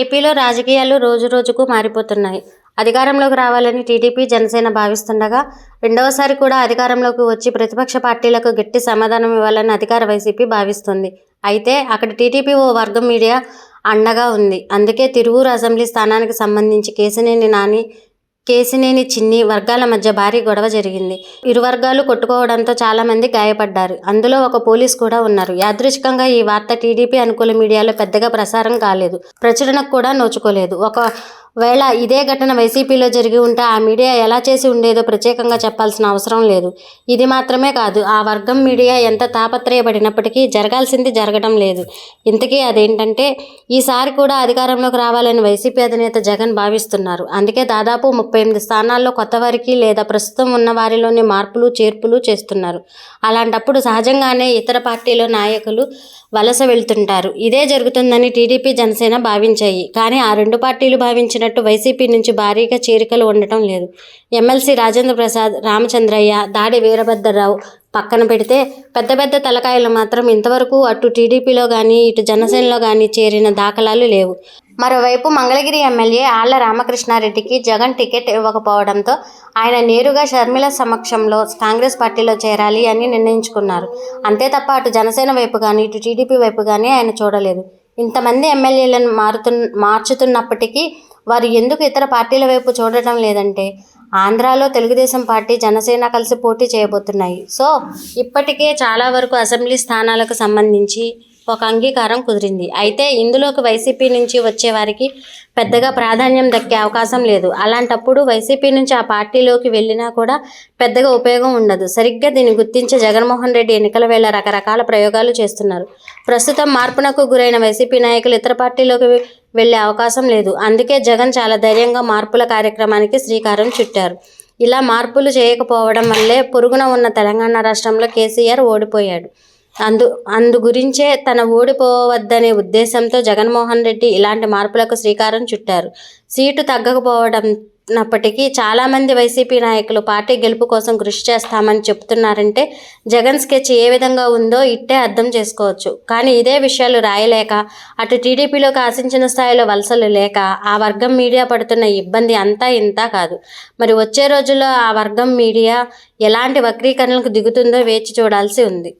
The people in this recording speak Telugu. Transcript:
ఏపీలో రాజకీయాలు రోజు రోజుకు మారిపోతున్నాయి. అధికారంలోకి రావాలని టీడీపీ జనసేన భావిస్తుండగా రెండవసారి కూడా అధికారంలోకి వచ్చి ప్రతిపక్ష పార్టీలకు గట్టి సమాధానం ఇవ్వాలని అధికార వైసీపీ భావిస్తుంది. అయితే అక్కడ టీడీపీ ఓ వర్గం మీడియా అండగా ఉంది. అందుకే తిరువూరు అసెంబ్లీ స్థానానికి సంబంధించి కేసినేని నాని కేసినేని చిన్ని వర్గాల మధ్య భారీ గొడవ జరిగింది. ఇరు వర్గాలు కొట్టుకోవడంతో చాలామంది గాయపడ్డారు. అందులో ఒక పోలీస్ కూడా ఉన్నారు. యాదృచ్ఛికంగా ఈ వార్త టీడీపీ అనుకూల మీడియాలో పెద్దగా ప్రసారం కాలేదు. ప్రచురణకు కూడా నోచుకోలేదు. ఒక వేళ ఇదే ఘటన వైసీపీలో జరిగి ఉంటే ఆ మీడియా ఎలా చేసి ఉండేదో ప్రత్యేకంగా చెప్పాల్సిన అవసరం లేదు. ఇది మాత్రమే కాదు ఆ వర్గం మీడియా ఎంత తాపత్రయపడినప్పటికీ జరగాల్సింది జరగడం లేదు. ఇంతకీ అదేంటంటే ఈసారి కూడా అధికారంలోకి రావాలని వైసీపీ అధినేత జగన్ భావిస్తున్నారు. అందుకే దాదాపు ముప్పై ఎనిమిది స్థానాల్లో కొత్త వారికి లేదా ప్రస్తుతం ఉన్న వారిలోనే మార్పులు చేర్పులు చేస్తున్నారు. అలాంటప్పుడు సహజంగానే ఇతర పార్టీల నాయకులు వలస వెళ్తుంటారు. ఇదే జరుగుతుందని టీడీపీ జనసేన భావించాయి. కానీ ఆ రెండు పార్టీలు భావించిన భావించినట్టు వైసీపీ నుంచి భారీగా చేరికలు ఉండటం లేదు. ఎమ్మెల్సీ రాజేంద్ర ప్రసాద్ రామచంద్రయ్య దాడి వీరభద్రరావు పక్కన పెడితే పెద్ద పెద్ద తలకాయలు మాత్రం ఇంతవరకు అటు టీడీపీలో కానీ ఇటు జనసేనలో కానీ చేరిన దాఖలాలు లేవు. మరోవైపు మంగళగిరి ఎమ్మెల్యే ఆళ్ళ రామకృష్ణారెడ్డికి జగన్ టికెట్ ఇవ్వకపోవడంతో ఆయన నేరుగా షర్మిల సమక్షంలో కాంగ్రెస్ పార్టీలో చేరాలి అని నిర్ణయించుకున్నారు. అంతే తప్ప అటు జనసేన వైపు కానీ ఇటు టీడీపీ వైపు కానీ ఆయన చూడలేదు. ఇంతమంది ఎమ్మెల్యేలను మారుతు మార్చుతున్నప్పటికీ వారు ఎందుకు ఇతర పార్టీల వైపు చూడటం లేదంటే ఆంధ్రాలో తెలుగుదేశం పార్టీ జనసేన కలిసి పోటీ చేయబోతున్నాయి. సో ఇప్పటికే చాలా వరకు అసెంబ్లీ స్థానాలకు సంబంధించి ఒక అంగీకారం కుదిరింది. అయితే ఇందులోకి వైసీపీ నుంచి వచ్చే వారికి పెద్దగా ప్రాధాన్యం దక్కే అవకాశం లేదు. అలాంటప్పుడు వైసీపీ నుంచి ఆ పార్టీలోకి వెళ్ళినా కూడా పెద్దగా ఉపయోగం ఉండదు. సరిగ్గా దీన్ని గుర్తించే జగన్మోహన్ రెడ్డి ఎన్నికల వేళ రకరకాల ప్రయోగాలు చేస్తున్నారు. ప్రస్తుతం మార్పునకు గురైన వైసీపీ నాయకులు ఇతర పార్టీలోకి వెళ్ళే అవకాశం లేదు. అందుకే జగన్ చాలా ధైర్యంగా మార్పుల కార్యక్రమానికి శ్రీకారం చుట్టారు. ఇలా మార్పులు చేయకపోవడం వల్లే పొరుగున ఉన్న తెలంగాణ రాష్ట్రంలో కేసీఆర్ ఓడిపోయాడు. అందు అందు గురించే తన ఓడిపోవద్దనే ఉద్దేశంతో జగన్మోహన్ రెడ్డి ఇలాంటి మార్పులకు శ్రీకారం చుట్టారు. సీటు తగ్గకపోవడంప్పటికీ చాలామంది వైసీపీ నాయకులు పార్టీ గెలుపు కోసం కృషి చేస్తామని చెప్తున్నారంటే జగన్ స్కెచ్ ఏ విధంగా ఉందో ఇట్టే అర్థం చేసుకోవచ్చు. కానీ ఇదే విషయాలు రాయలేక అటు టీడీపీలోకి ఆశించిన స్థాయిలో వలసలు లేక ఆ వర్గం మీడియా పడుతున్న ఇబ్బంది అంతా ఇంత కాదు. మరి వచ్చే రోజుల్లో ఆ వర్గం మీడియా ఎలాంటి వక్రీకరణలకు దిగుతుందో వేచి చూడాల్సి ఉంది.